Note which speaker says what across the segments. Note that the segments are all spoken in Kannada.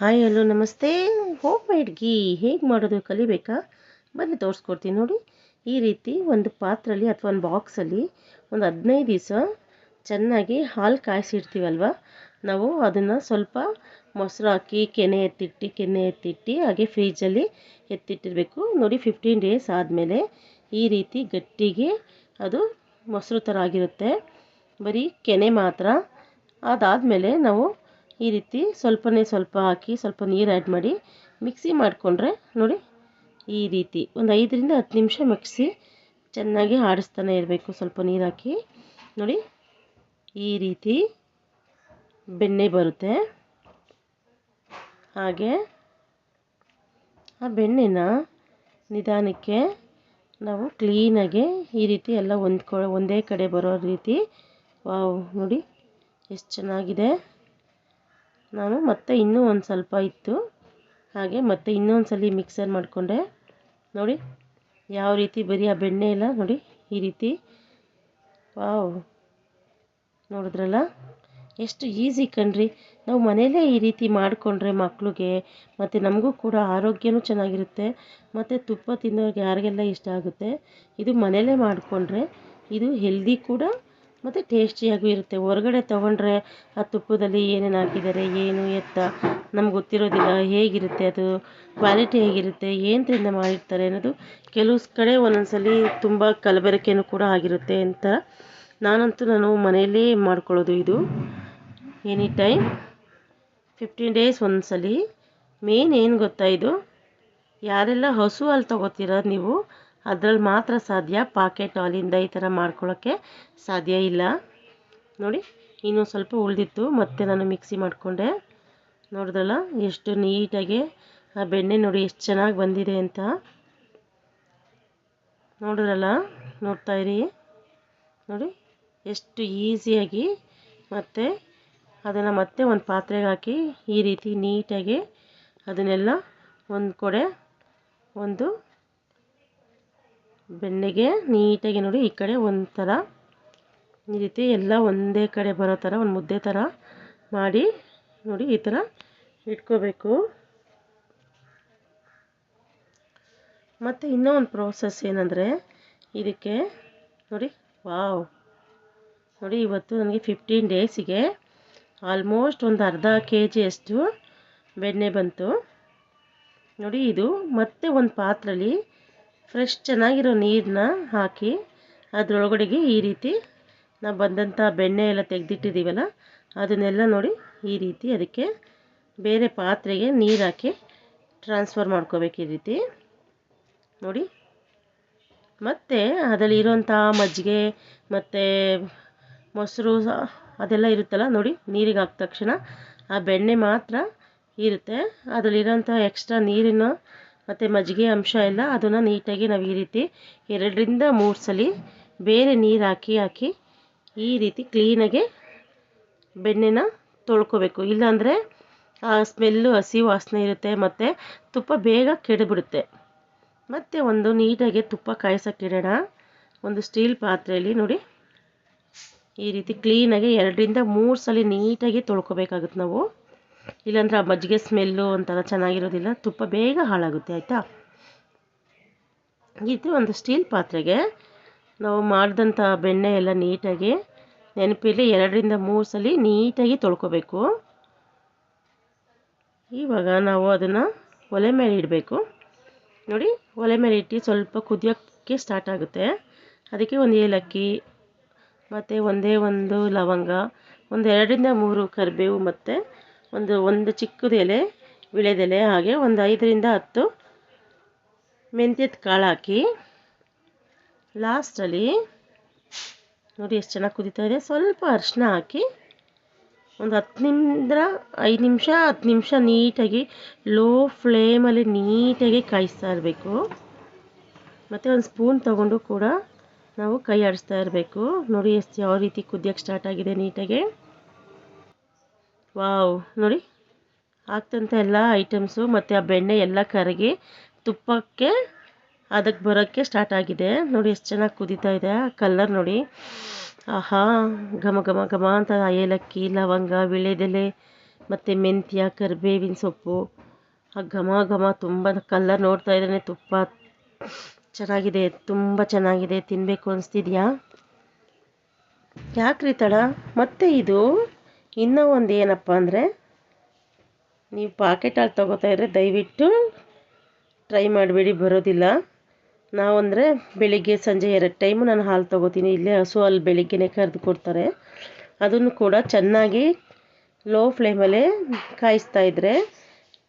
Speaker 1: ಹಾಯ್ ಹಲೋ ನಮಸ್ತೆ. ಹೋಮ್ ಮೇಡ್ ಹೇಗೆ ಮಾಡೋದು ಕಲಿಬೇಕಾ? ಬನ್ನಿ ತೋರಿಸ್ಕೊಡ್ತೀನಿ ನೋಡಿ. ಈ ರೀತಿ ಒಂದು ಪಾತ್ರೆಯಲ್ಲಿ ಅಥವಾ ಒಂದು ಬಾಕ್ಸಲ್ಲಿ ಒಂದು ಹದಿನೈದು ದಿವಸ ಚೆನ್ನಾಗಿ ಹಾಲು ಕಾಯಿಸಿಡ್ತೀವಲ್ವ? ನಾವು ಅದನ್ನು ಸ್ವಲ್ಪ ಮೊಸರು ಹಾಕಿ, ಕೆನೆ ಎತ್ತಿಟ್ಟು ಕೆನೆ ಎತ್ತಿಟ್ಟು, ಹಾಗೆ ಫ್ರೀಜಲ್ಲಿ ಎತ್ತಿಟ್ಟಿರಬೇಕು. ನೋಡಿ ಫಿಫ್ಟೀನ್ ಡೇಸ್ ಆದಮೇಲೆ ಈ ರೀತಿ ಗಟ್ಟಿಗೆ ಅದು ಮೊಸರು ಥರ ಆಗಿರುತ್ತೆ. ಬರೀ ಕೆನೆ ಮಾತ್ರ. ಅದಾದಮೇಲೆ ನಾವು ಈ ರೀತಿ ಸ್ವಲ್ಪನೇ ಸ್ವಲ್ಪ ಹಾಕಿ ಸ್ವಲ್ಪ ನೀರು ಆ್ಯಡ್ ಮಾಡಿ ಮಿಕ್ಸಿ ಮಾಡಿಕೊಂಡ್ರೆ ನೋಡಿ ಈ ರೀತಿ ಒಂದು ಐದರಿಂದ ಹತ್ತು ನಿಮಿಷ ಮಿಕ್ಸಿ ಚೆನ್ನಾಗಿ ಆಡಿಸ್ತಾನೆ ಇರಬೇಕು ಸ್ವಲ್ಪ ನೀರು ಹಾಕಿ. ನೋಡಿ ಈ ರೀತಿ ಬೆಣ್ಣೆ ಬರುತ್ತೆ. ಹಾಗೆ ಆ ಬೆಣ್ಣೆನ ನಿಧಾನಕ್ಕೆ ನಾವು ಕ್ಲೀನಾಗಿ ಈ ರೀತಿ ಎಲ್ಲ ಹೊಂದ್ಕೊ ಒಂದೇ ಕಡೆ ಬರೋ ರೀತಿ, ವಾವ್, ನೋಡಿ ಎಷ್ಟು ಚೆನ್ನಾಗಿದೆ. ನಾನು ಮತ್ತೆ ಇನ್ನೂ ಒಂದು ಸ್ವಲ್ಪ ಇತ್ತು. ಹಾಗೆ ಮತ್ತೆ ಇನ್ನೊಂದು ಸಲ ಮಿಕ್ಸರ್ ಮಾಡಿಕೊಂಡೆ. ನೋಡಿ, ಯಾವ ರೀತಿ ಬರೀ ಆ ಬೆಣ್ಣೆ ಎಲ್ಲ ನೋಡಿ, ಈ ರೀತಿ. ವಾವ್. ನೋಡಿದ್ರಲ್ಲ? ಎಷ್ಟು ಈಸಿ ಕಣ್ರಿ. ನಾವು ಮನೆಯಲ್ಲೇ ಈ ರೀತಿ ಮಾಡಿಕೊಂಡ್ರೆ ಮಕ್ಕಳಿಗೆ ಮತ್ತು ನಮಗೂ ಕೂಡ ಆರೋಗ್ಯನೂ ಚೆನ್ನಾಗಿರುತ್ತೆ. ಮತ್ತು ತುಪ್ಪ ತಿನ್ನೋರಿಗೆ ಯಾರಿಗೆಲ್ಲ ಇಷ್ಟ ಆಗುತ್ತೆ, ಇದು ಮನೆಯಲ್ಲೇ ಮಾಡಿಕೊಂಡ್ರೆ ಇದು ಹೆಲ್ದಿ ಕೂಡ ಮತ್ತು ಟೇಸ್ಟಿಯಾಗೂ ಇರುತ್ತೆ. ಹೊರಗಡೆ ತೊಗೊಂಡ್ರೆ ಆ ತುಪ್ಪದಲ್ಲಿ ಏನೇನು ಹಾಕಿದ್ದಾರೆ ಏನು ಎತ್ತ ನಮ್ಗೆ ಗೊತ್ತಿರೋದಿಲ್ಲ ಹೇಗಿರುತ್ತೆ ಅದು ಕ್ವಾಲಿಟಿ ಹೇಗಿರುತ್ತೆ ಏನರಿಂದ ಮಾಡಿರ್ತಾರೆ ಅನ್ನೋದು ಕೆಲವು ಕಡೆ ಒಂದೊಂದ್ಸಲಿ ತುಂಬ ಕಲಬೆರಕೆಯೂ ಕೂಡ ಆಗಿರುತ್ತೆ ಅಂತ ನಾನಂತೂ ನಾನು ಮನೆಯಲ್ಲೇ ಮಾಡ್ಕೊಳ್ಳೋದು ಇದು. ಎನಿ ಟೈಮ್ ಫಿಫ್ಟೀನ್ ಡೇಸ್ ಒಂದ್ಸಲಿ. ಮೇನ್ ಏನು ಗೊತ್ತಾ ಇದು? ಯಾರೆಲ್ಲ ಹಸು ಹಾಲು ತೊಗೋತೀರ ನೀವು? ಅದ್ರಲ್ಲಿ ಮಾತ್ರ ಸಾಧ್ಯ ಪಾಕೆಟ್ ಹಾಲಿಂದ ಈ ಥರ ಮಾಡ್ಕೊಳ್ಳೋಕ್ಕೆ ಸಾಧ್ಯ ಇಲ್ಲ. ನೋಡಿ, ಇನ್ನೂ ಸ್ವಲ್ಪ ಉಳಿದಿತ್ತು, ಮತ್ತೆ ನಾನು ಮಿಕ್ಸಿ ಮಾಡಿಕೊಂಡೆ. ನೋಡಿದ್ರಲ್ಲ ಎಷ್ಟು ನೀಟಾಗಿ ಆ ಬೆಣ್ಣೆ ನೋಡಿ ಎಷ್ಟು ಚೆನ್ನಾಗಿ ಬಂದಿದೆ ಅಂತ. ನೋಡಿದ್ರಲ್ಲ, ನೋಡ್ತಾ ಇರಿ. ನೋಡಿ, ಎಷ್ಟು ಈಸಿಯಾಗಿ ಮತ್ತು ಅದನ್ನು ಮತ್ತೆ ಒಂದು ಪಾತ್ರೆಗೆ ಹಾಕಿ ಈ ರೀತಿ ನೀಟಾಗಿ ಅದನ್ನೆಲ್ಲ ಒಂದು ಕೊಡೆ ಒಂದು ಬೆಣ್ಣೆಗೆ ನೀಟಾಗಿ ನೋಡಿ ಈ ಕಡೆ ಒಂಥರ ಥರ ಈ ರೀತಿ ಎಲ್ಲ ಒಂದೇ ಕಡೆ ಬರೋ ಥರ ಒಂದು ಮುದ್ದೆ ಥರ ಮಾಡಿ ನೋಡಿ ಈ ಥರ ಇಟ್ಕೋಬೇಕು. ಮತ್ತು ಇನ್ನೂ ಒಂದು ಪ್ರೋಸೆಸ್ ಏನಂದರೆ ಇದಕ್ಕೆ ನೋಡಿ, ವಾವ್. ನೋಡಿ ಇವತ್ತು ನನಗೆ ಫಿಫ್ಟೀನ್ ಡೇಸಿಗೆ ಆಲ್ಮೋಸ್ಟ್ ಒಂದು ಅರ್ಧ ಕೆ ಜಿಯಷ್ಟು ಬೆಣ್ಣೆ ಬಂತು. ನೋಡಿ ಇದು ಮತ್ತೆ ಒಂದು ಪಾತ್ರೆಯಲ್ಲಿ ಫ್ರೆಶ್ ಚೆನ್ನಾಗಿರೋ ನೀರನ್ನ ಹಾಕಿ ಅದರೊಳಗಡೆಗೆ ಈ ರೀತಿ ನಾವು ಬಂದಂಥ ಬೆಣ್ಣೆ ಎಲ್ಲ ತೆಗೆದಿಟ್ಟಿದ್ದೀವಲ್ಲ ಅದನ್ನೆಲ್ಲ ನೋಡಿ ಈ ರೀತಿ ಅದಕ್ಕೆ ಬೇರೆ ಪಾತ್ರೆಗೆ ನೀರು ಹಾಕಿ ಟ್ರಾನ್ಸ್ಫರ್ ಮಾಡ್ಕೋಬೇಕು ಈ ರೀತಿ. ನೋಡಿ. ಮತ್ತು ಅದರಲ್ಲಿರೋಂಥ ಮಜ್ಜಿಗೆ, ಮತ್ತು ಮೊಸರು ಅದೆಲ್ಲ ಇರುತ್ತಲ್ಲ, ನೋಡಿ ನೀರಿಗೆ ಹಾಕಿದ ತಕ್ಷಣ ಆ ಬೆಣ್ಣೆ ಮಾತ್ರ ಇರುತ್ತೆ. ಅದರಲ್ಲಿರೋಂಥ ಎಕ್ಸ್ಟ್ರಾ ನೀರಿನ ಮತ್ತು ಮಜ್ಜಿಗೆ ಅಂಶ ಎಲ್ಲ ಅದನ್ನು ನೀಟಾಗಿ ನಾವು ಈ ರೀತಿ ಎರಡರಿಂದ ಮೂರು ಸಲ ಬೇರೆ ನೀರು ಹಾಕಿ ಹಾಕಿ ಈ ರೀತಿ ಕ್ಲೀನಾಗೆ ಬೆಣ್ಣೆನ ತೊಳ್ಕೊಬೇಕು. ಇಲ್ಲಾಂದರೆ ಆ ಸ್ಮೆಲ್ಲು ಹಸಿ ವಾಸನೆ ಇರುತ್ತೆ ಮತ್ತು ತುಪ್ಪ ಬೇಗ ಕೆಡಬಿಡುತ್ತೆ. ಮತ್ತು ಒಂದು ನೀಟಾಗಿ ತುಪ್ಪ ಕಾಯಿಸೋಕ್ಕಿಡೋಣ ಒಂದು ಸ್ಟೀಲ್ ಪಾತ್ರೆಯಲ್ಲಿ ನೋಡಿ. ಈ ರೀತಿ ಕ್ಲೀನಾಗಿ ಎರಡರಿಂದ ಮೂರು ಸಲ ನೀಟಾಗಿ ತೊಳ್ಕೊಬೇಕಾಗುತ್ತೆ ನಾವು. ಇಲ್ಲಾಂದ್ರೆ ಆ ಮಜ್ಜಿಗೆ ಸ್ಮೆಲ್ಲು ಒಂಥರ ಚೆನ್ನಾಗಿರೋದಿಲ್ಲ, ತುಪ್ಪ ಬೇಗ ಹಾಳಾಗುತ್ತೆ, ಆಯಿತಾ? ಇದು ಒಂದು ಸ್ಟೀಲ್ ಪಾತ್ರೆಗೆ ನಾವು ಮಾಡಿದಂಥ ಬೆಣ್ಣೆ ಎಲ್ಲ ನೀಟಾಗಿ, ನೆನಪಿರಲಿ ಎರಡರಿಂದ ಮೂರು ಸಲ ನೀಟಾಗಿ ತೊಳ್ಕೊಬೇಕು. ಇವಾಗ ನಾವು ಅದನ್ನು ಒಲೆ ಮೇಲೆ ಇಡಬೇಕು. ನೋಡಿ, ಒಲೆ ಮೇಲೆ ಇಟ್ಟು ಸ್ವಲ್ಪ ಕುದಿಯೋಕ್ಕೆ ಸ್ಟಾರ್ಟ್ ಆಗುತ್ತೆ. ಅದಕ್ಕೆ ಒಂದು ಏಲಕ್ಕಿ, ಮತ್ತು ಒಂದೇ ಒಂದು ಲವಂಗ, ಒಂದು ಎರಡರಿಂದ ಮೂರು ಕರಿಬೇವು ಮತ್ತು ಒಂದು ಒಂದು ಚಿಕ್ಕದ ಎಲೆ ವಿಳೆದೆಲೆ ಹಾಗೆ ಒಂದು ಐದರಿಂದ ಹತ್ತು ಮೆಂತ್ಯದ ಕಾಳು ಹಾಕಿ ಲಾಸ್ಟಲ್ಲಿ ನೋಡಿ ಎಷ್ಟು ಚೆನ್ನಾಗಿ ಕುದೀತಾ ಇದೆ. ಸ್ವಲ್ಪ ಅರಿಶಿನ ಹಾಕಿ ಒಂದು ಹತ್ತು ನಿಮಿಷ, ಐದು ನಿಮಿಷ, ಹತ್ತು ನಿಮಿಷ ನೀಟಾಗಿ ಲೋ ಫ್ಲೇಮಲ್ಲಿ ನೀಟಾಗಿ ಕಾಯಿಸ್ತಾ ಇರಬೇಕು. ಮತ್ತು ಒಂದು ಸ್ಪೂನ್ ತೊಗೊಂಡು ಕೂಡ ನಾವು ಕೈ ಆಡಿಸ್ತಾ ಇರಬೇಕು. ನೋಡಿ ಎಷ್ಟು ಯಾವ ರೀತಿ ಕುದಿಯೋಕ್ಕೆ ಸ್ಟಾರ್ಟ್ ಆಗಿದೆ ನೀಟಾಗಿ. ವಾವ್. ನೋಡಿ ಆಗ್ತಂಥ ಎಲ್ಲ ಐಟಮ್ಸು ಮತ್ತು ಆ ಬೆಣ್ಣೆ ಎಲ್ಲ ಕರಗಿ ತುಪ್ಪಕ್ಕೆ ಅದಕ್ಕೆ ಬರೋಕ್ಕೆ ಸ್ಟಾರ್ಟ್ ಆಗಿದೆ. ನೋಡಿ, ಎಷ್ಟು ಚೆನ್ನಾಗಿ ಕುದೀತಾ ಇದೆ. ಕಲ್ಲರ್ ನೋಡಿ. ಆಹಾ, ಘಮ ಘಮ ಘಮ ಅಂತ ಏಲಕ್ಕಿ, ಲವಂಗ ವಿಳೆದೆಲೆ ಮತ್ತು ಮೆಂತ್ಯ, ಕರಿಬೇವಿನ ಸೊಪ್ಪು. ಆ ಘಮ ಘಮ ತುಂಬ ಕಲ್ಲರ್ ನೋಡ್ತಾ ಇದ್ರೆ ತುಪ್ಪ. ಚೆನ್ನಾಗಿದೆ, ತುಂಬ ಚೆನ್ನಾಗಿದೆ. ತಿನ್ನಬೇಕು ಅನಿಸ್ತಿದ್ಯಾ? ಯಾಕ್ರಿ ತಡ? ಮತ್ತೆ ಇದು? ಇನ್ನೂ ಒಂದು ಏನಪ್ಪ ಅಂದರೆ ನೀವು ಪಾಕೆಟ್ ಹಾಲು ತೊಗೋತಾ ಇದ್ದರೆ ದಯವಿಟ್ಟು ಟ್ರೈ ಮಾಡಬೇಡಿ, ಬರೋದಿಲ್ಲ. ನಾವು ಅಂದರೆ ಬೆಳಿಗ್ಗೆ ಸಂಜೆ ಎರಡು ಟೈಮು ನಾನು ಹಾಲು ತೊಗೋತೀನಿ. ಇಲ್ಲೇ ಹಸು ಹಾಲು ಬೆಳಿಗ್ಗೆನೇ ಕರೆದು ಕೊಡ್ತಾರೆ. ಅದನ್ನು ಕೂಡ ಚೆನ್ನಾಗಿ ಲೋ ಫ್ಲೇಮಲ್ಲೇ ಕಾಯಿಸ್ತಾ ಇದ್ದರೆ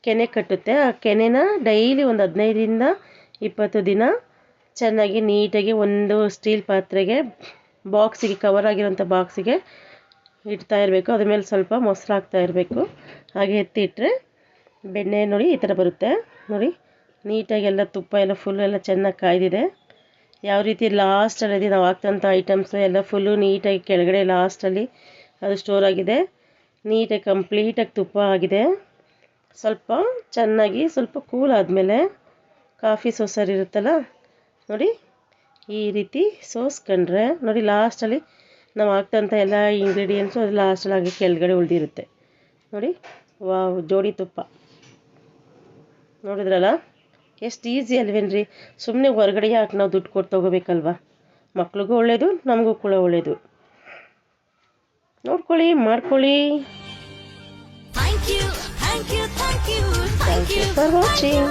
Speaker 1: ಕೆನೆ ಕಟ್ಟುತ್ತೆ. ಆ ಕೆನೆನ ಡೈಲಿ ಒಂದು ಹದಿನೈದರಿಂದ ಇಪ್ಪತ್ತು ದಿನ ಚೆನ್ನಾಗಿ ನೀಟಾಗಿ ಒಂದು ಸ್ಟೀಲ್ ಪಾತ್ರೆಗೆ ಬಾಕ್ಸಿಗೆ ಕವರ್ ಆಗಿರೋಂಥ ಬಾಕ್ಸಿಗೆ ಇಡ್ತಾ ಇರಬೇಕು. ಅದ್ರ ಮೇಲೆ ಸ್ವಲ್ಪ ಮೊಸರು ಹಾಕ್ತಾ ಇರಬೇಕು. ಹಾಗೆ ಎತ್ತಿಟ್ಟರೆ ಬೆಣ್ಣೆ ನೋಡಿ ಈ ಥರ ಬರುತ್ತೆ. ನೋಡಿ, ನೀಟಾಗಿ ಎಲ್ಲ ತುಪ್ಪ ಎಲ್ಲ ಫುಲ್ ಎಲ್ಲ ಚೆನ್ನಾಗಿ ಕಾಯ್ದಿದೆ. ಯಾವ ರೀತಿ ಲಾಸ್ಟಲ್ಲಿ ನಾವು ಹಾಕ್ತಂಥ ಐಟಮ್ಸು ಎಲ್ಲ ಫುಲ್ಲು ನೀಟಾಗಿ ಕೆಳಗಡೆ ಲಾಸ್ಟಲ್ಲಿ ಅದು ಸ್ಟೋರ್ ಆಗಿದೆ. ನೀಟಾಗಿ ಕಂಪ್ಲೀಟಾಗಿ ತುಪ್ಪ ಆಗಿದೆ. ಸ್ವಲ್ಪ ಚೆನ್ನಾಗಿ ಸ್ವಲ್ಪ ಕೂಲ್ ಆದಮೇಲೆ ಕಾಫಿ ಸೋಸರ್ ಇರುತ್ತಲ್ಲ, ನೋಡಿ, ಈ ರೀತಿ ಸೋಸ್ಕೊಂಡ್ರೆ ನೋಡಿ ಲಾಸ್ಟಲ್ಲಿ ನಾವು ಹಾಕ್ತಂಥ ಎಲ್ಲ ಇಂಗ್ರೀಡಿಯೆಂಟ್ಸು ಅದು ಲಾಸ್ಟಲ್ಲಿ ಹಾಗೆ ಕೆಳಗಡೆ ಉಳಿದಿರುತ್ತೆ. ನೋಡಿ ವಾವ್ ಜೋಡಿ ತುಪ್ಪ. ನೋಡಿದ್ರಲ್ಲ? ಎಷ್ಟು ಈಸಿ ಅಲ್ವೇನ್ರಿ? ಸುಮ್ಮನೆ ಹೊರಗಡೆ ಯಾಕೆ ನಾವು ದುಡ್ಡು ಕೊಟ್ಟು ತೊಗೋಬೇಕಲ್ವ? ಮಕ್ಳಿಗೂ ಒಳ್ಳೆಯದು ನಮಗೂ ಕೂಡ ಒಳ್ಳೆಯದು ನೋಡ್ಕೊಳ್ಳಿ ಮಾಡ್ಕೊಳ್ಳಿ. Thank you for watching